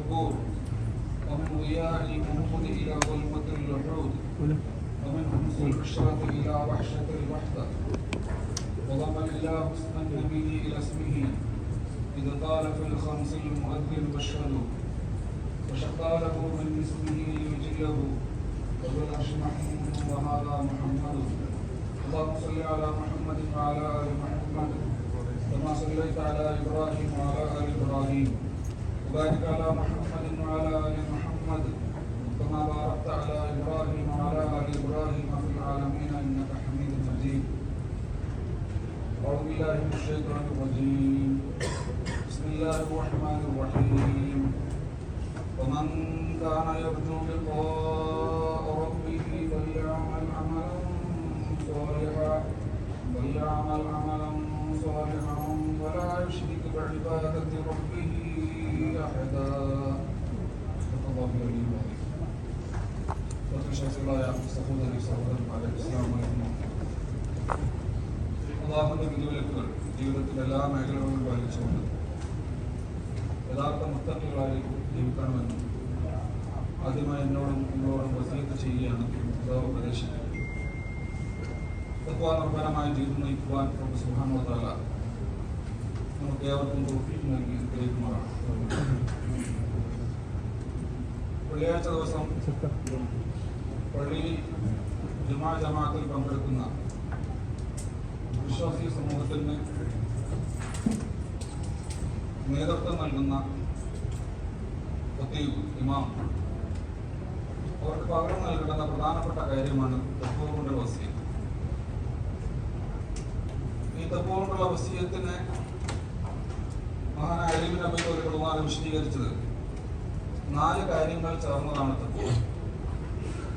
القبور ومن ضياع الجنود إلى ظلمة اللحود ومن همس العشرة إلى وحشة الوحدة. وضم الإله اسم النبي إلى اسمه إذ قال في الخمس المؤذن بشره وشقى له من اسمه ليجله العرش محمود وهذا محمد. اللهم صل على محمد وعلى آل محمد كما صليت على إبراهيم وعلى آل إبراهيم. وبارك على محمد وعلى آل محمد كما باركت على إبراهيم وعلى آل إبراهيم في العالمين إنك حميد مجيد. أعوذ بالله من الشيطان الرجيم. بسم الله الرحمن الرحيم. ومن كان يرجو لقاء ربه فليعمل عملا صالحا فليعمل عملا صالحا ولا يشرك بعبادة ربه أحدا صدق الله العلي العظيم പ്രതിഷേധങ്ങളായ സഹോദരി സഹോദരന്മാരെ ഇസ്ലാം അള്ളാഹുന്റെ വിധിവിലക്കുകൾ ജീവിതത്തിൽ എല്ലാ മേഖലകളിലും പാലിച്ചുകൊണ്ട് യഥാർത്ഥ മുത്തങ്ങളായി ജീവിക്കണമെന്നും ആദ്യമായി എന്നോടും നിങ്ങളോടും വസീത്ത് ചെയ്യുകയാണ് പിതാവ് ഉപദേശിക്കുന്നത് തത്വാനിർഭരമായ ജീവിതം നയിക്കുവാൻ നമുക്ക് സുഹാനുവതാല നമുക്ക് ഏവർക്കും തോഫീക്ക് നൽകി അനുഗ്രഹിക്കുമാറാണ് വെള്ളിയാഴ്ച ദിവസം പള്ളിയിൽ ജമാ ജമാത്തിൽ പങ്കെടുക്കുന്ന വിശ്വാസി സമൂഹത്തിന് നേതൃത്വം നൽകുന്ന ഖത്തീബ് ഇമാം. അവർക്ക് പകരം നൽകേണ്ട പ്രധാനപ്പെട്ട കാര്യമാണ് തത്വകൊണ്ടുള്ള വസീയത്ത് ഈ തത്വകൊണ്ടുള്ള വസീയത്തിനെ മഹാനായ നബി ഒരു കുടുംബമാണ് വിശദീകരിച്ചത് നാല് കാര്യങ്ങൾ ചേർന്നതാണ്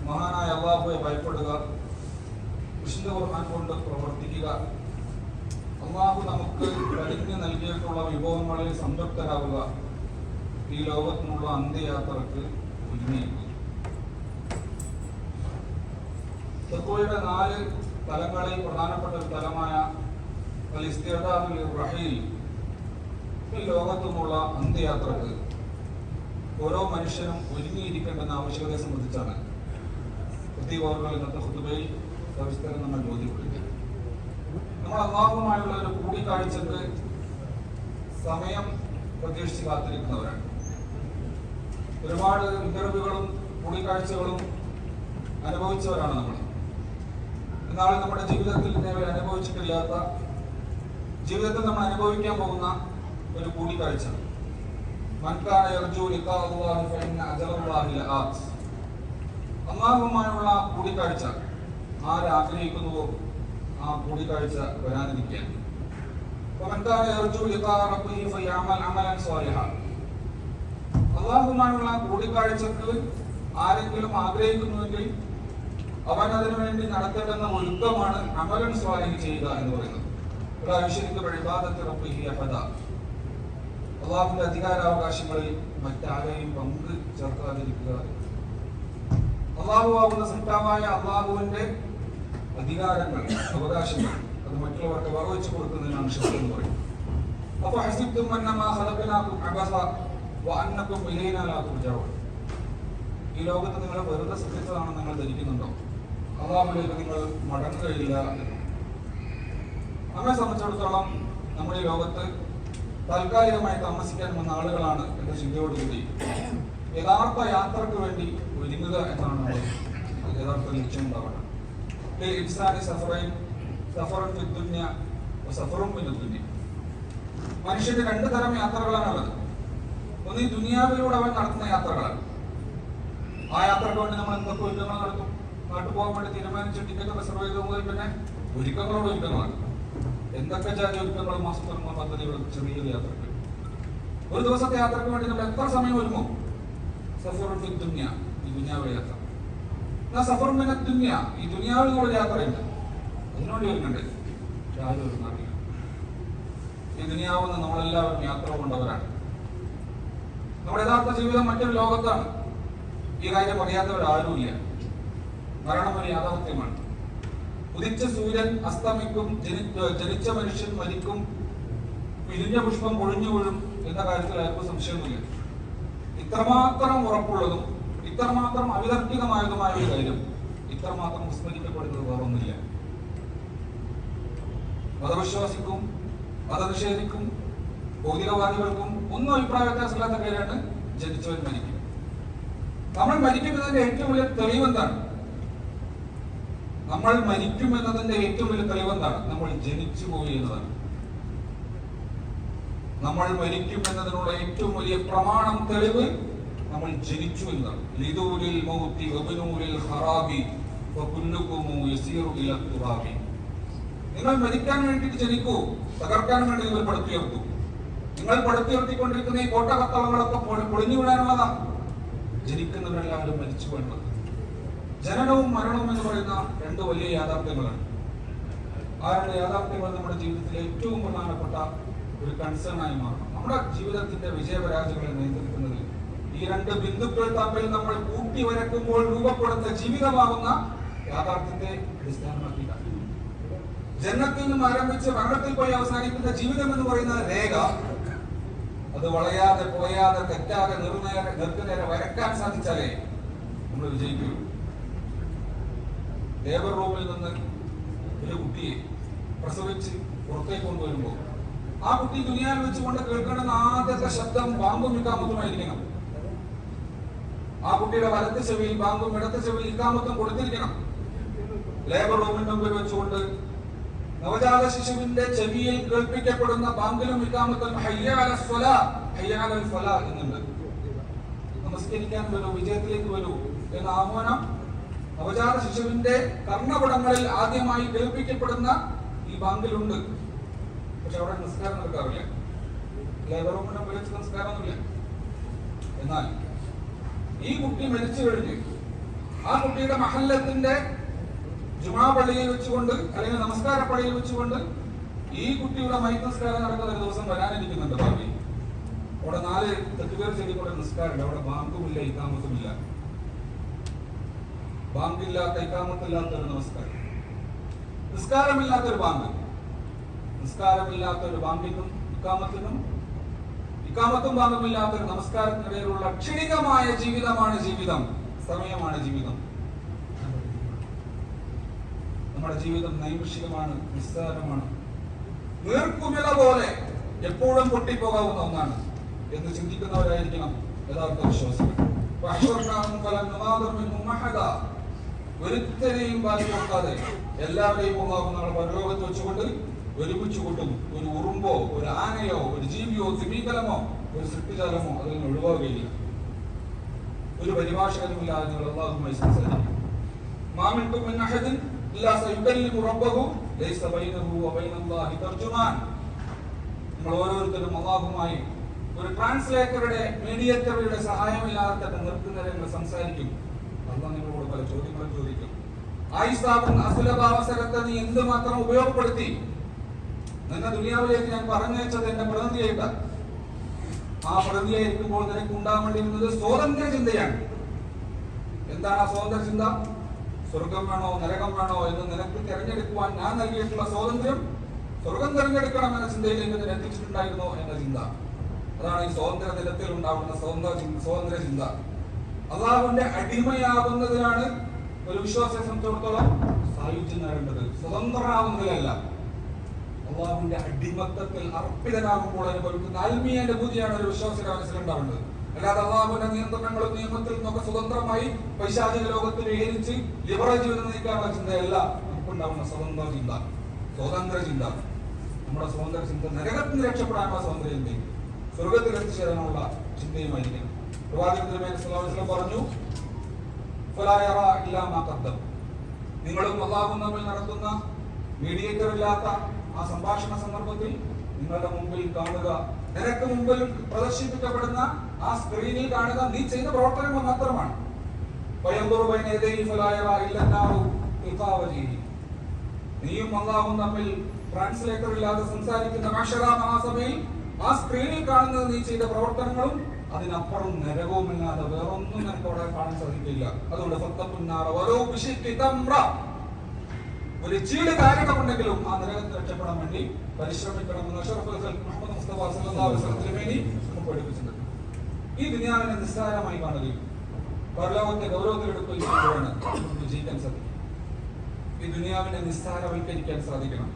മഹാനായ അള്ളാഹുവെ ഭയപ്പെടുക വിശുദ്ധ ഖുർആൻ കൊണ്ട് പ്രവർത്തിക്കുക. അള്ളാഹു നമുക്ക് കഴിഞ്ഞ് നൽകിയിട്ടുള്ള വിഭവങ്ങളിൽ സംതൃപ്തരാകുക. ഈ ലോകത്തിനുള്ള അന്ത്യയാത്രക്ക് ഒരുങ്ങിയിരിക്കുക തത്വയുടെ നാല് തലങ്ങളിൽ പ്രധാനപ്പെട്ട ഒരു തലമായ റഹീൽ ഈ ലോകത്തുമുള്ള ഓരോ മനുഷ്യനും ഒരുങ്ങിയിരിക്കേണ്ടെന്ന ആവശ്യകതയെ സംബന്ധിച്ചാണ് പ്രത്യേക ഇന്നത്തെ ഹുദുബയിൽ സവിസ്തരം നമ്മൾ ബോധ്യപ്പെടുത്തി നമ്മൾ അള്ളാഹുമായുള്ള ഒരു കൂടിക്കാഴ്ചക്ക് സമയം പ്രതീക്ഷിച്ച് കാത്തിരിക്കുന്നവരാണ്. ഒരുപാട് ഇന്റർവ്യൂകളും കൂടിക്കാഴ്ചകളും അനുഭവിച്ചവരാണ് നമ്മൾ. എന്നാൽ നമ്മുടെ ജീവിതത്തിൽ അനുഭവിച്ചിട്ടില്ലാത്ത ജീവിതത്തിൽ നമ്മൾ അനുഭവിക്കാൻ പോകുന്ന ഒരു കൂടിക്കാഴ്ച അള്ളാഹുമായുള്ള കൂടിക്കാഴ്ച ആരാഗ്രഹിക്കുന്നുവോ ആ കൂടിക്കാഴ്ച വരാനിരിക്കുകയാണ്. അള്ളാഹുമായുള്ള കൂടിക്കാഴ്ചക്ക് ആരെങ്കിലും ആഗ്രഹിക്കുന്നുവെങ്കിൽ അവൻ അതിനു വേണ്ടി നടത്തേണ്ടുന്ന ഒരുക്കമാണ് അമലൻ സ്വാലിഹ് ചെയ്യുക എന്ന് പറയുന്നത്. അള്ളാഹുവിന്റെ അധികാരാവകാശങ്ങളിൽ മറ്റാരെയും പങ്ക് ചേർക്കാതിരിക്കുക. അള്ളാഹു ആകുന്ന സൃഷ്ടാവായ അള്ളാഹുവിന്റെ അധികാരങ്ങൾ അവകാശങ്ങൾ അത് മറ്റുള്ളവർക്ക് വകവെച്ചു കൊടുക്കുന്നതിനാണ് ശബ്ദം എന്ന് പറയുന്നത്. അപ്പൊ ഈ ലോകത്ത് നിങ്ങൾ വെറുതെ സൃഷ്ടിച്ചതാണെന്ന് നിങ്ങൾ ധരിക്കുന്നുണ്ടോ? അള്ളാഹുലേക്ക് നിങ്ങൾ മടങ്ങുകയില്ല എന്ന്. നമ്മെ സംബന്ധിച്ചിടത്തോളം നമ്മുടെ ഈ ലോകത്ത് താൽക്കാലികമായി താമസിക്കാൻ വന്ന ആളുകളാണ് എന്റെ ചിന്തയോടുകൂടി യഥാർത്ഥ യാത്രയ്ക്ക് വേണ്ടി ഒരുങ്ങുക എന്നാണ് യഥാർത്ഥ ലക്ഷ്യം ഉണ്ടാവണം മനുഷ്യന്റെ രണ്ട് തരം യാത്രകളാണ് ഉള്ളത് ഒന്ന് ഈ ദുനിയാവിലൂടെ അവൻ നടത്തുന്ന യാത്രകളാണ്. ആ യാത്രയ്ക്ക് വേണ്ടി നമ്മൾ എന്തൊക്കെ ഒരുക്കങ്ങൾ നടത്തും? നാട്ടുപോകാൻ വേണ്ടി തീരുമാനിച്ച് ടിക്കറ്റ് റിസർവ് ചെയ്ത് മുതൽ പിന്നെ ഒരുക്കങ്ങളോട് ഒരുക്കങ്ങളാണ്. എന്തൊക്കെ മാസത്തോളം പദ്ധതിയുടെ ചെറിയ ചെറിയൊരു യാത്രയ്ക്ക്? ഒരു ദിവസത്തെ യാത്രയ്ക്ക് വേണ്ടി നമ്മൾ എത്ര സമയം ഒരുങ്ങും? സഫർ ദുന്യ ഈ ദുന്യാവിലെ യാത്ര. എന്നാ സഫർ മിന ദുന്യ ഈ ദുനിയാവിൽ നിന്നുള്ള യാത്രയുണ്ട് അതിനോട് ഒരുങ്ങണ്ടേ? ആരും ഒരുങ്ങാറില്ല ഈ ദുനിയാവുന്ന നമ്മളെല്ലാവരും യാത്ര കൊണ്ടവരാണ് നമ്മുടെ യഥാർത്ഥ ജീവിതം മറ്റൊരു ലോകത്താണ്. ഈ കാര്യം അറിയാത്തവരാരുമില്ല. മരണം ഒരു യാഥാർത്ഥ്യമാണ്. ഉദിച്ച സൂര്യൻ അസ്തമിക്കും ജനി- ജനിച്ച മനുഷ്യൻ മരിക്കും പിരിഞ്ഞ പുഷ്പം പൊഴിഞ്ഞു വീഴും എന്ന കാര്യത്തിൽ ആർക്കും സംശയമൊന്നുമില്ല. ഇത്രമാത്രം ഉറപ്പുള്ളതും ഇത്രമാത്രം അവിതർക്കിതമായതുമായ ഒരു കാര്യം ഇത്രമാത്രം വിസ്മരിക്കപ്പെടുന്നത് വേറൊന്നുമില്ല. മതവിശ്വാസിക്കും മതനിഷേധിക്കും ഭൗതികവാദികൾക്കും ഒന്നും അഭിപ്രായ വ്യത്യാസമില്ലാത്ത കാര്യമാണ് ജനിച്ചവൻ മരിക്കും. നമ്മൾ മരിക്കുന്നതിന്റെ ഏറ്റവും വലിയ തെളിവെന്താണ്? നമ്മൾ മരിക്കും എന്നതിന്റെ ഏറ്റവും വലിയ തെളിവെന്താണ് നമ്മൾ ജനിച്ചു പോയി എന്നതാണ്. നമ്മൾ മരിക്കും എന്നതിനുള്ള ഏറ്റവും വലിയ പ്രമാണം തെളിവ് നമ്മൾ ജനിച്ചു മൗത്തി വബനൂരിൽ ഹറാബി യസീറു നിങ്ങൾ മരിക്കാൻ വേണ്ടിയിട്ട് ജനിക്കൂ തകർക്കാൻ വേണ്ടി നിങ്ങൾ പടുത്തുയർത്തു. നിങ്ങൾ പടുത്തുയർത്തിക്കൊണ്ടിരിക്കുന്ന ഈ കോട്ടകത്തളങ്ങളൊക്കെ പൊളിഞ്ഞു വിടാനുള്ളതാണ് ജനിക്കുന്നവരെല്ലാവരും മരിച്ചു വേണ്ടത് ജനനവും മരണവും എന്ന് പറയുന്ന രണ്ട് വലിയ യാഥാർത്ഥ്യങ്ങളാണ്. ആ രണ്ട് യാഥാർത്ഥ്യങ്ങൾ നമ്മുടെ ജീവിതത്തിലെ ഏറ്റവും പ്രധാനപ്പെട്ട ഒരു കൺസേൺ ആയി മാറണം നമ്മുടെ ജീവിതത്തിന്റെ വിജയപരാജയങ്ങളെ നിയന്ത്രിക്കുന്നതിൽ ഈ രണ്ട് ബിന്ദുക്കൾ തമ്മിൽ നമ്മൾ കൂട്ടി വരക്കുമ്പോൾ രൂപപ്പെടുന്ന ജീവിതമാകുന്ന യാഥാർത്ഥ്യത്തെ അടിസ്ഥാനമാക്കിയിട്ടാണ്. ജന്മത്തിൽ നിന്നും ആരംഭിച്ച് മരണത്തിൽ പോയി അവസാനിക്കുന്ന ജീവിതം എന്ന് പറയുന്ന രേഖ അത് വളയാതെ പോയാതെ തെറ്റാതെ നിർനേരെ നിർക്കുനേരെ വരക്കാൻ സാധിച്ചാലേ നമ്മൾ വിജയിക്കുകയുള്ളൂ. ലേബർ റൂമിൽ നിന്ന് ഒരു കുട്ടിയെ പ്രസവിച്ച് പുറത്തേക്ക് കൊണ്ടുവരുമ്പോൾ ആ കുട്ടി ദുനിയാൽ വെച്ചുകൊണ്ട് കേൾക്കേണ്ടുന്ന ആദ്യത്തെ ശബ്ദം പാമ്പും ഇക്കാമത്തുമായിരിക്കണം ആ കുട്ടിയുടെ വലത്ത് ചെവിയിൽ പാമ്പും ഇടത്ത് ചെവിയിൽ ഇക്കാമത്തും കൊടുത്തിരിക്കണം. ലേബർ റൂമിന്റെ മുമ്പിൽ വെച്ചുകൊണ്ട് നവജാത ശിശുവിന്റെ ചെവിയിൽ കേൾപ്പിക്കപ്പെടുന്ന ബാങ്കിലും ഇക്കാമത്തും എന്നുണ്ട്. നമസ്കരിക്കാൻ വരൂ വിജയത്തിലേക്ക് വരൂ എന്ന ആഹ്വാനം നവജാത ശിശുവിന്റെ കർണപടങ്ങളിൽ ആദ്യമായി കേൾപ്പിക്കപ്പെടുന്ന ഈ ബാങ്കിലുണ്ട്. പക്ഷെ അവിടെ നിസ്കാരം നടക്കാറില്ല. ലേബർ റൂമിനെ നിസ്കാരമൊന്നുമില്ല. എന്നാൽ ഈ കുട്ടി മരിച്ചു കഴിഞ്ഞ് ആ കുട്ടിയുടെ മഹല്ലത്തിന്റെ ജുമാ പള്ളിയിൽ വെച്ചുകൊണ്ട് അല്ലെങ്കിൽ നമസ്കാര പള്ളിയിൽ വെച്ചുകൊണ്ട് ഈ കുട്ടിയുടെ മൈനസ്കാരം നിസ്കാരം നടക്കുന്ന ഒരു ദിവസം വരാനിരിക്കുന്നുണ്ട് ഭാവി. അവിടെ നാല് തെറ്റുപേർ ചെയ്തുകൊണ്ട് നിസ്കാരമുണ്ട്. അവിടെ ബാങ്കുമില്ല ഇക്കാമത്തുമില്ല ബാങ്കില്ലാത്ത ഇക്കാമത്തില്ലാത്തൊരു നമസ്കാരം. നിസ്കാരമില്ലാത്തൊരു ബാങ്ക് നിസ്കാരമില്ലാത്ത ഒരു ബാങ്കിനും ഇക്കാമത്തിനും ഇക്കാമത്തും ബാങ്കുമില്ലാത്ത ഒരു നമസ്കാരത്തിനിടയിലുള്ള ക്ഷണികമായ ജീവിതമാണ് ജീവിതം. സമയമാണ് ജീവിതം. നമ്മുടെ ജീവിതം നൈമിഷികമാണ് നിസ്സാരമാണ്. നീർക്കുമിള പോലെ എപ്പോഴും പൊട്ടിപ്പോകാവുന്ന ഒന്നാണ്. എന്ന് ചിന്തിക്കുന്നവരായിരിക്കണം യഥാർത്ഥ വിശ്വാസികൾ. ഒരുത്തരെയും ബാധിക്കാതെ എല്ലാവരെയും അള്ളാഹു നാളെ പരലോകത്ത് വെച്ചുകൊണ്ട് ഒരുമിച്ച് കൂട്ടും ഒരു ഉറുമ്പോ ഒരു ആനയോ ഒരു ജീവിയോ തിമീകലമോ ഒരു സൃഷ്ടിജലമോ അതിൽ നിന്ന് ഒഴിവാകുകയില്ല. ഒരു പരിഭാഷകരുമില്ലാതെ നിങ്ങൾ നമ്മൾ ഓരോരുത്തരും അള്ളാഹുമായി ഒരു ട്രാൻസ്ലേറ്ററുടെ മീഡിയേറ്ററുടെ സഹായമില്ലാതെ തന്നെ നിർത്തുന്നവരെ സംസാരിക്കും. അള്ളാഹ് നിങ്ങളോട് പല ചോദ്യങ്ങളും ചോദിക്കും അസുലഭാവസരത്തെ നീ എന്തുമാത്രം ഉപയോഗപ്പെടുത്തി? നിന്നെ ദുനിയാവിലേക്ക് ഞാൻ പറഞ്ഞയച്ചത് എന്റെ പ്രതിനിധിയായിട്ട്. ആ പ്രതിനിധിയായിരിക്കുമ്പോൾ നിനക്ക് ഉണ്ടാകാൻ സ്വാതന്ത്ര്യ ചിന്തയാണ്. എന്താണ് ആ സ്വാതന്ത്ര്യ ചിന്ത? സ്വർഗം വേണോ നരകം വേണോ എന്ന് നിനക്ക് തിരഞ്ഞെടുക്കുവാൻ ഞാൻ നൽകിയിട്ടുള്ള സ്വാതന്ത്ര്യം സ്വർഗം തിരഞ്ഞെടുക്കണം എന്ന ചിന്തയിലേക്ക് നിന്നെ എത്തിച്ചിട്ടുണ്ടായിരുന്നോ എന്ന ചിന്ത. അതാണ് ഈ സ്വാതന്ത്ര്യ ദിനത്തിൽ ഉണ്ടാവുന്ന സ്വാതന്ത്ര്യ സ്വാതന്ത്ര്യ ചിന്ത. അള്ളാഹുവിന്റെ അടിമയാകുന്നതിനാണ് ഒരു വിശ്വാസിയെ സംബന്ധിച്ചിടത്തോളം സായുജ്യം നേടേണ്ടത്. സ്വതന്ത്രനാവുന്നതിലല്ല അള്ളാഹുവിന്റെ അടിമത്തത്തിൽ അർപ്പിതനാകുമ്പോൾ അനുഭവിക്കുന്ന ആത്മീയ അനുഭൂതിയാണ് ഒരു വിശ്വാസിയുടെ മനസ്സിലുണ്ടാവേണ്ടത് അല്ലാതെ അള്ളാഹുവിന്റെ നിയന്ത്രണങ്ങളും നിയമത്തിൽ നിന്നൊക്കെ സ്വതന്ത്രമായി പൈശാചിക ലോകത്തിൽ ഏരിച്ച് ലിബറൽ ജീവിതം നയിക്കാനുള്ള ചിന്തയല്ല നമുക്കുണ്ടാവുന്ന സ്വതന്ത്ര ചിന്ത. സ്വതന്ത്ര ചിന്ത. നമ്മുടെ സ്വതന്ത്ര ചിന്ത നരകത്തിൽ നിന്ന് രക്ഷപ്പെടാനുള്ള സ്വതന്ത്ര ചിന്തയും സ്വർഗത്തിൽ എത്തിച്ചേരാനുള്ള ചിന്തയുമായിരിക്കണം. പറഞ്ഞു നിങ്ങളും അള്ളാഹും തമ്മിൽ നടത്തുന്ന മീഡിയേറ്റർ ഇല്ലാത്ത ആ സംഭാഷണ സന്ദർഭത്തിൽ നിങ്ങളുടെ മുമ്പിൽ കാണുക നിനക്ക് മുമ്പിൽ പ്രദർശിപ്പിക്കപ്പെടുന്ന ആ സ്ക്രീനിൽ കാണുക നീ ചെയ്ത പ്രവർത്തനങ്ങൾ മാത്രമാണ്. നീയും അള്ളാഹും തമ്മിൽ ട്രാൻസ്ലേറ്റർ ഇല്ലാതെ സംസാരിക്കുന്ന മഹാസഭയിൽ ആ സ്ക്രീനിൽ കാണുന്നത് നീ ചെയ്ത പ്രവർത്തനങ്ങളും അതിനപ്പുറം നരകവുമില്ലാതെ വേറൊന്നും നിനക്ക് അവിടെ കാണാൻ സാധിക്കില്ല. അതുകൊണ്ട് സത്തപ്പുന്നാറ ഓരോ. ഒരു ചീട് കാരണമുണ്ടെങ്കിലും ആ നരകത്തെ രക്ഷപ്പെടാൻ വേണ്ടി പരിശ്രമിക്കണം മുഹമ്മദ് നമുക്ക് പഠിപ്പിച്ചിട്ടുണ്ട്. ഈ ദുനിയാവിനെ നിസ്സാരമായി കാണുകയും പരലോകത്തെ ഗൗരവത്തിലെടുക്കുകയും ചെയ്യുമ്പോഴാണ് നമുക്ക് വിജയിക്കാൻ സാധിക്കും. ഈ ദുനിയാവിനെ നിസ്സാരവൽക്കരിക്കാൻ സാധിക്കണം.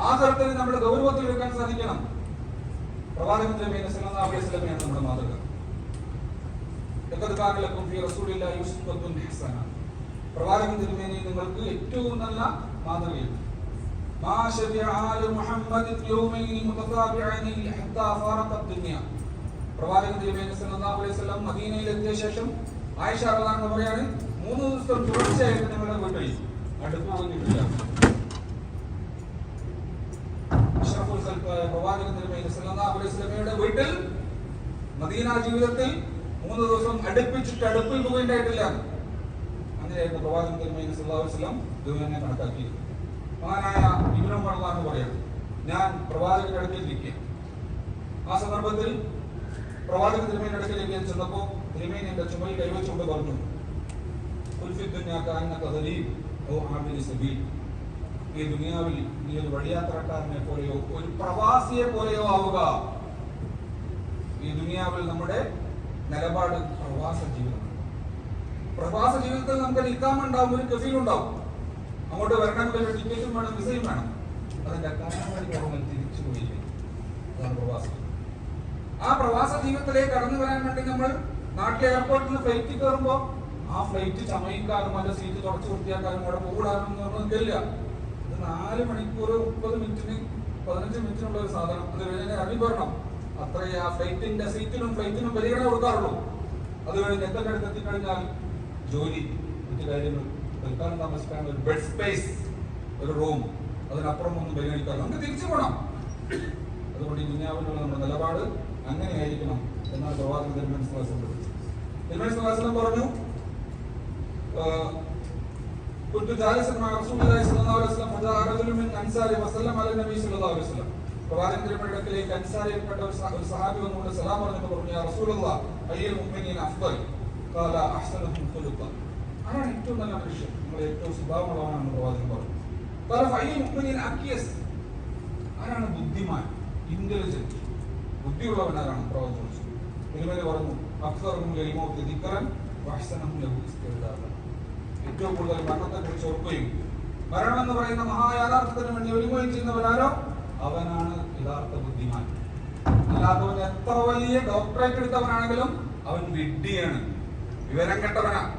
ആ തരത്തിൽ നമ്മുടെ ഗൗരവത്തിലെടുക്കാൻ സാധിക്കണം. നിങ്ങൾക്ക് ഏറ്റവും നല്ല മാതൃകയാണ്. സല്ലല്ലാഹു അലൈഹി വസല്ലം ശേഷം ആയിഷ റളിയല്ലാഹു അൻഹ പറയാണ് മൂന്ന് ദിവസം തുടർച്ചയായിട്ട് നിങ്ങളുടെ വീട്ടിൽ അടുപ്പ് പോയിട്ടില്ല പ്രവാചകൻ വസല്ലമയുടെ വീട്ടിൽ മദീന ജീവിതത്തിൽ മൂന്ന് ദിവസം അടുപ്പിച്ചിട്ട് അടുപ്പിൽ പോകേണ്ടായിട്ടില്ല അങ്ങനെയായിരുന്നു പ്രവാചകൻ തിരുമേനി വസല്ലം ദുനിയനെ കണക്കാക്കിയത്. മഹാനായ ഉമർ എന്ന് പറയാം ഞാൻ പ്രവാചകന്റെ അടുക്കൽ ഇരിക്കുക ആ സന്ദർഭത്തിൽ പ്രവാചകൻ തിരുമേനി അടുക്കലേക്ക് ഞാൻ ചെന്നപ്പോ തിരുമേനി എന്റെ ചുമയിൽ കൈവച്ചുകൊണ്ട് പറഞ്ഞു "ഖുൽ ദുനിയാ കഥലി ഓ ഔ ആബിരി സബീൽ. ഈ ദുനിയാവിൽ നീ ഒരു വഴിയാത്രക്കാരനെ പോലെയോ ഒരു പ്രവാസിയെ പോലെയോ ആവുക. ഈ ദുനിയാവിൽ നമ്മുടെ നിലപാട് പ്രവാസ ജീവിതമാണ്. പ്രവാസ ജീവിതത്തിൽ നമുക്ക് നിൽക്കാമുണ്ടാവും ഒരു കഫീൽ ഉണ്ടാവും. അങ്ങോട്ട് വരണമെങ്കിൽ ഒരു ടിക്കറ്റും വേണം വിസയും വേണം. അതിന്റെ കാരണം തിരിച്ചു പോയില്ലേ? അതാണ് പ്രവാസം ആ പ്രവാസ ജീവിതത്തിലേക്ക് കടന്നു വരാൻ വേണ്ടി നമ്മൾ നാട്ടിലെ എയർപോർട്ടിൽ ഫ്ലൈറ്റ് കയറുമ്പോൾ ആ ഫ്ലൈറ്റ് ചമയിക്കാനും അതിന്റെ സീറ്റ് തുടച്ചു വൃത്തിയാക്കാനും അവിടെ പോകാനും നിൽക്കില്ല ഇത് നാല് മണിക്കൂർ മുപ്പത് മിനിറ്റിന് പതിനഞ്ച് മിനിറ്റിനുള്ള ഒരു സാധനം. അത് വരണം അത്രയേ ആ ഫ്ലൈറ്റിന്റെ സീറ്റിനും ഫ്ലൈറ്റിനും പരിഗണന കൊടുക്കാറുള്ളൂ. അത് കഴിഞ്ഞ് എത്ര അടുത്ത് എത്തിക്കഴിഞ്ഞാൽ ജോലി മറ്റു കാര്യങ്ങൾ തൽക്കാലം താമസിക്കാൻ ഒരു ബെഡ് സ്പേസ് ഒരു റൂം അതിനപ്പുറം ഒന്നും പരിഗണിക്കാറില്ല നമുക്ക് തിരിച്ചു പോകണം അതുകൊണ്ട് ഈ ദുനിയാവിനുള്ള നമ്മുടെ നിലപാട് അങ്ങനെയായിരിക്കണം എന്നാണ് പ്രവാചകൻ തിരുമേനി സ്വലാസം പഠിച്ചത് തിരുമേനി പറഞ്ഞു كنت جالسا مع رسول الله صلى الله عليه وسلم فجاء رجل من انصار وسلم على النبي صلى الله عليه وسلم പ്രവാചകൻ തിരുമേനിടക്കിലേക്ക് അൻസാരിൽപ്പെട്ട ഒരു സഹ- ഒരു സഹാബി വന്നുകൊണ്ട് സലാം പറഞ്ഞപ്പോൾ പറഞ്ഞു യാ റസൂലുള്ള അയ്യൽ മുഅ്മിനീന അഫ്ദൽ ഖാല അഹ്സനുഹും ഖുലുഖ ആരാണ് ഏറ്റവും നല്ല മനുഷ്യൻ നിങ്ങൾ ഏറ്റവും സ്വഭാവമുള്ളവനാണെന്ന് പ്രവാചകൻ പറഞ്ഞു ഖാല ഫഅയ്യൽ മുഅ്മിനീന അക്കിയസ് ആരാണ് ബുദ്ധിമാൻ ഇന്റലിജന്റ് ബുദ്ധിയുള്ളവൻ ആരാണ് പ്രവാചകൻ ചോദിച്ചു തിരുമേനി പറഞ്ഞു അക്സറും ലൈമൗത്ത് ദിക്റൻ വഹ്സനഹും ലഹു ഇസ്തിഗ്ദാദ ഏറ്റവും കൂടുതൽ മരണത്തെക്കുറിച്ച് ഓർക്കുകയും മരണം എന്ന് പറയുന്ന മഹായാഥാർത്ഥത്തിന് വേണ്ടി ഒരുങ്ങുകയും ചെയ്യുന്നവരാരോ? അവനാണ് യഥാർത്ഥ ബുദ്ധിമാൻ. അല്ലാത്തവൻ എത്ര വലിയ ഡോക്ടറേറ്റ് എടുത്തവനാണെങ്കിലും അവൻ വിഡ്ഢിയാണ്. വിവരം കെട്ടവനാ.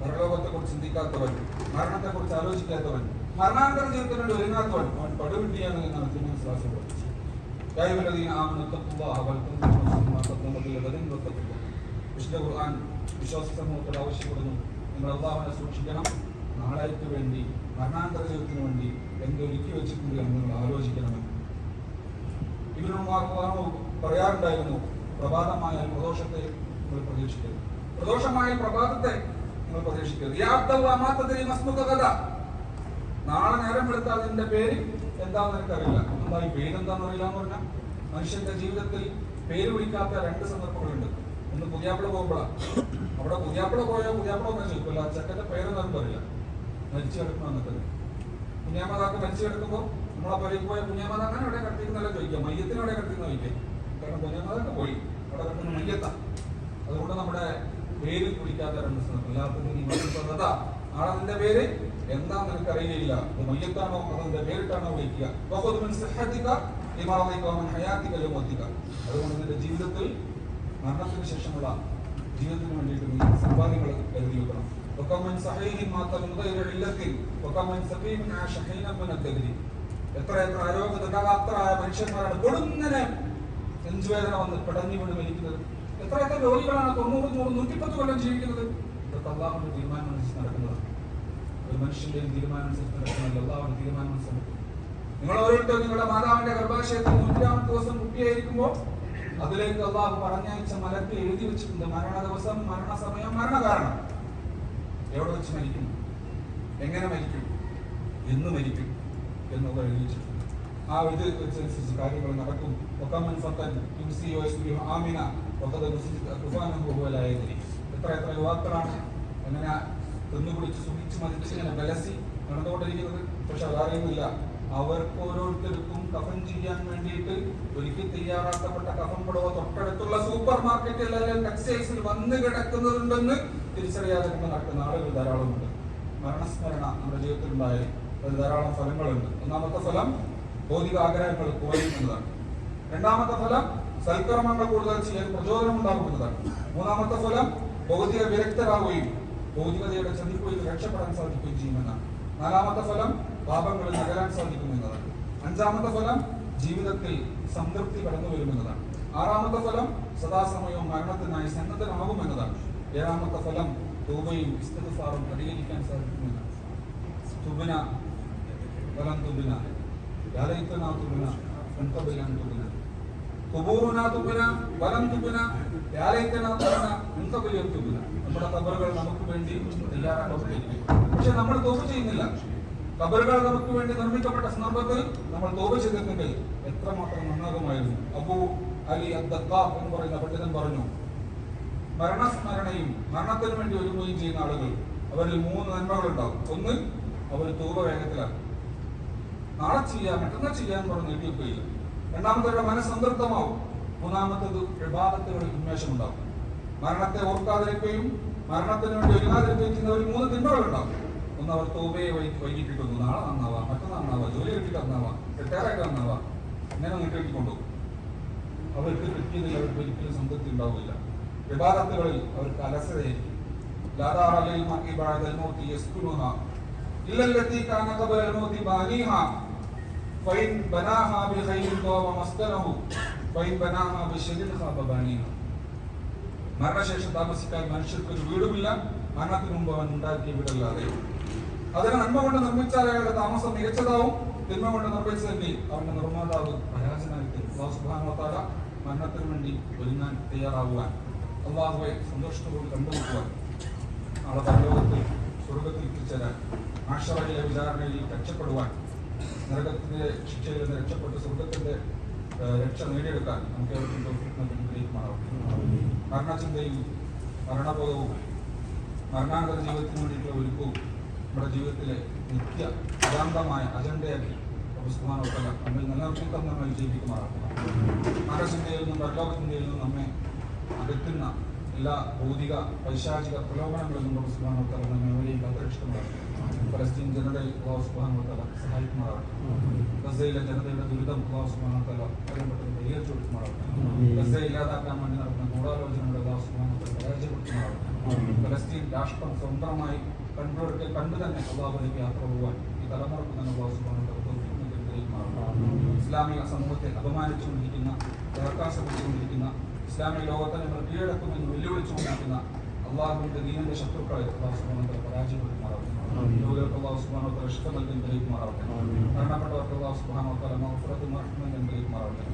പരലോകത്തെക്കുറിച്ച് ചിന്തിക്കാത്തവൻ മരണത്തെക്കുറിച്ച് ആലോചിക്കാത്തവൻ മരണാന്തര ജീവിതത്തിന് വേണ്ടി ഒരുങ്ങാത്തവൻ അവൻ പടുവിഡ്ഡിയാണ് എന്ന് അർജുന പഠിച്ചത് വിശുദ്ധ ഖുർആൻ വിശ്വാസ സമൂഹത്തോട് ആവശ്യപ്പെടുന്നു. നിങ്ങൾ സൂക്ഷിക്കണം. നാളേക്ക് വേണ്ടി മരണാന്തര ജീവിതത്തിന് വേണ്ടി എന്തൊരുക്കി വെച്ചിട്ടുണ്ട് എന്ന് നിങ്ങൾ ആലോചിക്കണമെന്ന് ഇവരുമാർക്കാണോ പറയാറുണ്ടായിരുന്നു പ്രഭാതമായ പ്രദോഷത്തെ നിങ്ങൾ പ്രതീക്ഷിക്കരുത്. പ്രദോഷമായ പ്രഭാതത്തെ നിങ്ങൾ പ്രതീക്ഷിക്കരുത്. നാളെ നേരം വെളുത്താൽ അതിന്റെ പേര് എന്താണെന്ന് എനിക്കറിയില്ല ഈ പേര് എന്താന്ന് അറിയില്ല എന്ന് പറഞ്ഞാൽ മനുഷ്യന്റെ ജീവിതത്തിൽ പേര് വിളിക്കാത്ത രണ്ട് സന്ദർഭങ്ങളുണ്ട്. ഒന്ന് പുതിയാപ്പിള പോകുമ്പോഴാണ് അവിടെ കുഞ്ഞാപ്പിള പോയാൽ കുഞ്ഞാപ്പിള ചെക്കന്റെ പേരൊന്നും ആർക്കും അറിയില്ല. മരിച്ചു കിടക്കണം എന്നിട്ട്. കുഞ്ഞാമതാക്ക് മരിച്ചു കിടക്കുമ്പോൾ നമ്മളെ പുരയിൽ പോയ കുഞ്ഞാമത അങ്ങനെ എവിടെ കിടത്തിക്കുന്നല്ല ചോദിക്കാം മയ്യത്തിന് കിടത്തിക്കുന്ന ചോദിക്കാം കാരണം കുഞ്ഞാമതാക്ക പോയി. അവിടെ കിടക്കുന്ന മയ്യത്ത. അതുകൊണ്ട് നമ്മുടെ പേര് കുടിക്കാത്ത രണ്ട് സ്ഥലം. എല്ലാവർക്കും നാളെ പേര്? എന്താ നിനക്ക് അറിയില്ല. ഇത് മയ്യത്താണോ? അതിന്റെ പേരിട്ടാണോ വിളിക്കുക? അതുകൊണ്ട് നിന്റെ ജീവിതത്തിൽ മരണത്തിന് ശേഷമുള്ള ജീവിതത്തിന് വേണ്ടിയിട്ട് നീ സമ്പാദ്യങ്ങൾ കരുതി വെക്കണം وكم من صحيح مات من غير علة وكم من سقيم عاش حينا من الدهر എത്ര എത്ര ആരോഗ്യതകാത്തരായ മനുഷ്യന്മാരാണ് കൊടുങ്ങനെ നെഞ്ചുവേദന വന്ന് പിടഞ്ഞു വീണ് മരിക്കുന്നത് എത്ര എത്ര രോഗികളാണ് തൊണ്ണൂറ് നൂറ് നൂറ്റിപ്പത്ത് കൊല്ലം ജീവിക്കുന്നത് ഇതൊക്കെ അള്ളാഹുന്റെ തീരുമാനം അനുസരിച്ച് നടക്കുന്നതാണ് ഒരു മനുഷ്യന്റെയും തീരുമാനം അനുസരിച്ച് നടക്കുന്നതല്ല അള്ളാഹുന്റെ തീരുമാനം അനുസരിച്ച് നിങ്ങൾ ഓരോരുത്തരും നിങ്ങളുടെ മാതാവിന്റെ ഗർഭാശയത്തിൽ നൂറ്റിരാമത്തെ ദിവസം കുട്ടിയായിരിക്കുമ്പോൾ അതിലേക്ക് അള്ളാഹു പറഞ്ഞയച്ച മലക്ക് എഴുതി വെച്ചിട്ടുണ്ട്. മരണ ദിവസം മരണ സമയം മരണകാരണം. എവിടെ വെച്ച് മരിക്കും? എങ്ങനെ മരിക്കും? എന്ന് മരിക്കും എന്നുള്ളത് എഴുതി വെച്ചിട്ടുണ്ട്. ആ ഇത് വെച്ചനുസരിച്ച് കാര്യങ്ങൾ നടക്കും. ഒക്കമ്മൻ ഫത്തൻ ആമിന. എത്ര എത്ര യുവാക്കളാണ് എങ്ങനെ തിന്നുപിടിച്ച് സുഖിച്ച് മതിച്ച് ഇങ്ങനെ ബലസി നടന്നുകൊണ്ടിരിക്കുന്നത്? പക്ഷെ അതറിയുന്നില്ല അവർക്ക് ഓരോരുത്തർക്കും കഫൻ ചെയ്യാൻ വേണ്ടിയിട്ട് ഒരിക്കൽ തയ്യാറാക്കപ്പെട്ട കഫൻ പുടവ തൊട്ടടുത്തുള്ള സൂപ്പർ മാർക്കറ്റിൽ അല്ലെങ്കിൽ ടെക്സ്റ്റൈൽസിൽ വന്ന് കിടക്കുന്നതുണ്ടെന്ന് തിരിച്ചറിയാതെ നടക്കുന്ന ആളുകൾ ധാരാളമുണ്ട്. മരണസ്മരണ നമ്മുടെ ജീവിതത്തിൽ ഉണ്ടായ ഒരു ധാരാളം ഫലങ്ങളുണ്ട്. ഒന്നാമത്തെ ഫലം ഭൗതിക ആഗ്രഹങ്ങൾ കുറയുന്നതാണ് രണ്ടാമത്തെ ഫലം സൽക്കർമ്മങ്ങൾ കൂടുതൽ ചെയ്യാൻ പ്രചോദനം ഉണ്ടാകുന്നതാണ്. മൂന്നാമത്തെ ഫലം ഭൗതിക വിരക്തരാകുകയും ഭൗതികതയുടെ ചതിക്കുകയും രക്ഷപ്പെടാൻ സാധിക്കുകയും ചെയ്യുമെന്നാണ് നാലാമത്തെ ഫലം പാപങ്ങളിൽ നകരാൻ സാധിക്കുമെന്നതാണ് അഞ്ചാമത്തെ ഫലം ജീവിതത്തിൽ സംതൃപ്തി കടന്നു വരുമെന്നതാണ് ആറാമത്തെ ഫലം സദാസമയവും മരണത്തിനായി സന്നദ്ധനാകുമെന്നതാണ് ഏഴാമത്തെ ഫലം തൂബയും ഇസ്തഫാറും പരിഹരിക്കാൻ സാധിക്കുമെന്നാണ് തുബിന ഫലം തുബിന യാലയിത്തന തുബിന മുൻകബിലാൻ തുബിന. കുബൂറുന തുബിന വലം തുബിന യാലയിത്തന തുബിന നമ്മുടെ കബറുകൾ നമുക്ക് വേണ്ടി തയ്യാറാക്കപ്പെട്ടിരിക്കും പക്ഷെ നമ്മൾ തോപ്പ് ചെയ്യുന്നില്ല. കബറുകൾ നമുക്ക് വേണ്ടി നിർമ്മിക്കപ്പെട്ട സന്ദർഭത്തിൽ നമ്മൾ തോപ ചെയ്തിട്ടുണ്ടെങ്കിൽ എത്രമാത്രം നന്നാകുമായിരുന്നു. അബു അലി അദ്ദഖാഫ് എന്ന് പറയുന്ന പണ്ഡിതൻ പറഞ്ഞു മരണസ്മരണയും മരണത്തിന് വേണ്ടി ഒരുങ്ങുകയും ചെയ്യുന്ന ആളുകൾ അവരിൽ മൂന്ന് നന്മകളുണ്ടാവും ഒന്ന് അവർ തോപ വേഗത്തിലാണ് നാളെ ചെയ്യാം മറ്റന്നാൾ ചെയ്യാൻ പറഞ്ഞ് നീട്ടിവെക്കുകയില്ല. രണ്ടാമത്തെ മനസ്സംതൃപ്തമാവും മൂന്നാമത്തത് വിവാദത്തുകളിൽ ഉന്മേഷം ഉണ്ടാകും മരണത്തെ ഓർക്കാതിരിക്കുകയും മരണത്തിന് വേണ്ടി ഒരുങ്ങാതിരിക്കുകയും ചെയ്യുന്ന ഒരു മൂന്ന് തിന്മകളുണ്ടാവും ഒന്ന് അവർ തോബയെ വൈകി കിട്ടുന്നു നാളെ നന്നാവാം. മറ്റന്നാൾ നന്നാവാം. ജോലി കിട്ടിയിട്ട് നന്നാവാം റിട്ടയറായിട്ട് നന്നാവാം ഇങ്ങനെ നീട്ടി കൊണ്ടുപോകും അവർക്ക് കിട്ടിയതിൽ അവർക്ക് ഒരിക്കലും സംതൃപ്തി ഉണ്ടാവില്ല. വിവാദത്തുകളിൽ അവർക്ക് അലസതയായിരിക്കും. മരണശേഷം താമസിക്കാൻ മനുഷ്യർക്ക് ഒരു വീടുമില്ല. മരണത്തിന് മുമ്പ് അവൻ ഉണ്ടാക്കിയ വീടല്ലാതെയുള്ളൂ അതിനെ നന്മ കൊണ്ട് നിർമ്മിച്ചാൽ അയാളുടെ താമസം മികച്ചതാവും. തിന്മ കൊണ്ട് നിർമ്മിച്ചതെങ്കിൽ അവന്റെ നിർമ്മാതാവ് അള്ളാഹു മരണത്തിന് വേണ്ടി ഒരുങ്ങാൻ തയ്യാറാകുവാൻ. അള്ളാഹുവെ സന്തോഷത്തോട് കണ്ടുമുട്ടുവാൻ. നാളെ പരലോകത്തിൽ സ്വർഗത്തിൽ എത്തിച്ചേരാൻ ആശ്രയിലെ വിചാരണയിൽ രക്ഷപ്പെടുവാൻ നരകത്തിന്റെ ശിക്ഷയിൽ നിന്ന് രക്ഷപ്പെട്ട് സ്വർഗത്തിന്റെ രക്ഷ നേടിയെടുക്കാൻ നമുക്ക്. മരണചിന്തയും മരണബോധവും മരണാനന്തര ജീവിതത്തിന് വേണ്ടിയിട്ടുള്ള ഒരുക്കവും നമ്മുടെ ജീവിതത്തിലെ നിത്യ അജാന്തമായ അജണ്ടയാക്കി പ്രഭുസ്മാനോട്ടല്ല നമ്മിൽ നിലനിർത്തി തന്നെ നമ്മൾ വിജയിപ്പിക്കുമാറാക്കണം മരണചിന്തയിൽ നിന്നും പരലോകചിന്തയിൽ നിന്നും നമ്മെ അകറ്റുന്ന എല്ലാ ഭൗതിക പൈശാചിക പ്രലോഭനങ്ങളിൽ നിന്നും പ്രഭുസ്മാനോട്ടല്ല നമ്മെ എവിടെയും ജനതയിൽ അള്ളാഹു സുബ്ഹാനഹു സഹായിക്കുമാറാകട്ടെ ഗസയിലെ ജനതയുടെ ദുരിതം എത്രയും പെട്ടെന്ന് പരിഹരിച്ചു കൊടുക്കുമാറാകട്ടെ ഗസയെ ഇല്ലാതാക്കാൻ വേണ്ടി നടക്കുന്ന ഗൂഢാലോചനയുടെ സുബ്ഹാനഹു വതആല ഫലസ്തീൻ രാഷ്ട്രം സ്വന്തമായി കണ്ടുകൊടുക്ക കണ്ടു തന്നെ അള്ളാഹുലേക്ക് യാത്ര പോകാൻ ഈ തലമുറയ്ക്ക് തന്നെ. ഇസ്ലാമിക സമൂഹത്തെ അപമാനിച്ചുകൊണ്ടിരിക്കുന്ന തകർക്കാശപ്പെട്ടുകൊണ്ടിരിക്കുന്ന ഇസ്ലാമിക ലോകത്തെ നമ്മൾ കീഴടക്കുമെന്ന് വെല്ലുവിളിച്ചുകൊണ്ടിരിക്കുന്ന അള്ളാഹുവിന്റെ ദീനന്റെ ശത്രുക്കളെ അള്ളാഹുസ്മാനത്തെ പരാജയപ്പെടുമാറാവട്ടെ രോഗികൾക്ക് അള്ളാഹു സുബ്ഹാനഹു വതആല ഇഷ്ടം നൽകി അനുഗ്രഹിക്കുമാറാകട്ടെ മരണപ്പെട്ടവർക്ക് അള്ളാഹു സുബ്ഹാനഹു വതആല മഗ്ഫിറത്തും റഹ്മത്തും അനുഗ്രഹിക്കുമാറാകട്ടെ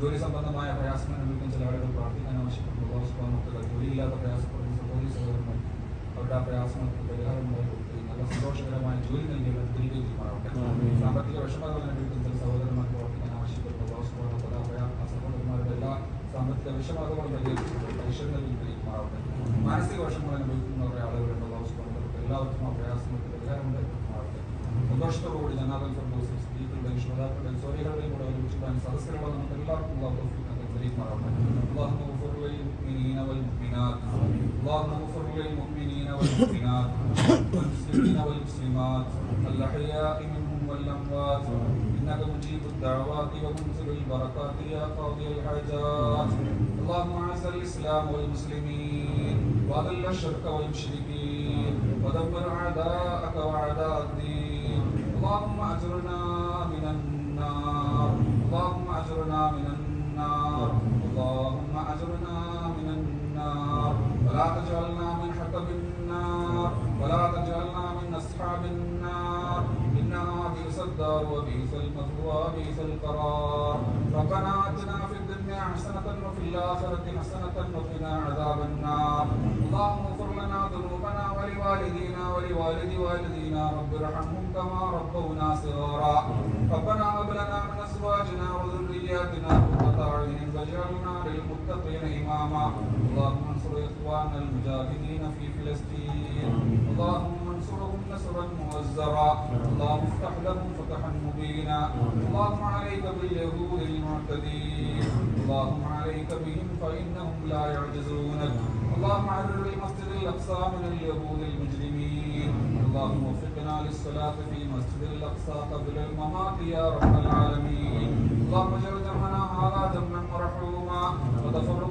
ജോലി സംബന്ധമായ പ്രയാസം അനുഭവിക്കുന്ന ചില ആളുകൾ പ്രാർത്ഥിക്കാൻ ആവശ്യപ്പെടുന്നു അള്ളാഹു ജോലിയില്ലാത്ത സഹോദരന്മാർ എല്ലാ പ്രയാസങ്ങൾക്കും പരിഹാരമായി കൊടുത്തി നല്ല സന്തോഷകരമായ ജോലി നൽകിയവർ തിരികെ എത്തിമാറാവട്ടെ സാമ്പത്തിക വിഷമങ്ങൾ അനുഭവിക്കുന്ന സഹോദരന്മാർ പ്രവർത്തിക്കാൻ ആവശ്യപ്പെടുന്ന. ദോഷമാണ് പദാപ്രയാസ സഹോദരന്മാരുടെ എല്ലാ സാമ്പത്തിക വിഷമതകളും പരിഹരിക്കപ്പെടും ഐശ്വര്യം നൽകിമാറാവട്ടെ മാനസിക വിഷമങ്ങൾ അനുഭവിക്കുന്നവരുടെ ആളുകളുണ്ട്. ദോഷമാണ് എല്ലാവർക്കും ആ പ്രയാസങ്ങൾക്ക് പരിഹാരമുണ്ടായി സന്തോഷത്തോടുകൂടി ജനാദൽ ഫർദോസും സ്ത്രീകളുടെയും ശ്രോതാക്കളുടെയും സോറികളുടെയും കൂടെ ഒരുമിച്ച് സദസ്സുകളോ നമുക്ക് എല്ലാവർക്കും ഉള്ള തോഫിക്കാൻ തെളിയിക്കുമാറാവട്ടെ അള്ളാഹു للمؤمنين والمؤمنات. اللهم اغفر للمؤمنين والمؤمنات والمسلمين والمسلمات الأحياء منهم والأموات. إنك مجيب الدعوات ومنزل البركات يا قاضي الحاجات. اللهم أعز الإسلام والمسلمين وأذل الشرك والمشركين ودمر أعداءك وأعداء الدين. اللهم أجرنا من النار. اللهم أجرنا من النار اللهم أجرنا من النار تجعلنا من حطب النار ولا تجعلنا من أصحاب النار. إنها بئس الدار وبئس المثوى وبئس القرار. ربنا آتنا في الدنيا حسنة وفي الآخرة حسنة وقنا عذاب النار. اللهم اغفر لنا ذنوبنا ولوالدينا ولوالد والدينا. رب ارحمهم كما ربونا صغارا. ربنا هب لنا من أزواجنا وذرياتنا قرة أعين واجعلنا للمتقين إماما. اللهم انصر إخواننا المجاهدين في فلسطين. اللهم انصرهم نصرا مؤزرا اللهم افتح لهم فتحا مبينا. اللهم عليك باليهود المعتدين. اللهم عليك بهم فإنهم لا يعجزونك. اللهم عرر المسجد الأقصى من اليهود المجرمين. اللهم وفقنا للصلاة في مسجد الأقصى قبل الممات يا رب العالمين. اللهم اجعل جمعنا هذا جمعا مرحوما. وتفرقنا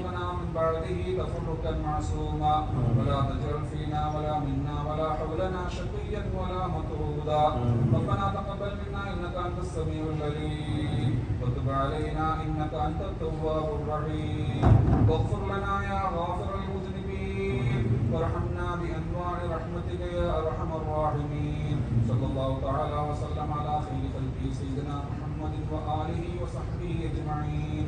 بعده تفرقا معصوما ولا تجعل فينا ولا منا ولا حولنا شقيا ولا مطرودا. ربنا تقبل منا إنك أنت السميع العليم. وتب علينا إنك أنت التواب الرحيم. واغفر لنا يا غافر المذنبين. وارحمنا بأنواع رحمتك يا أرحم الراحمين. صلى الله تعالى وسلم على خير خلقه سيدنا محمد وآله وصحبه أجمعين.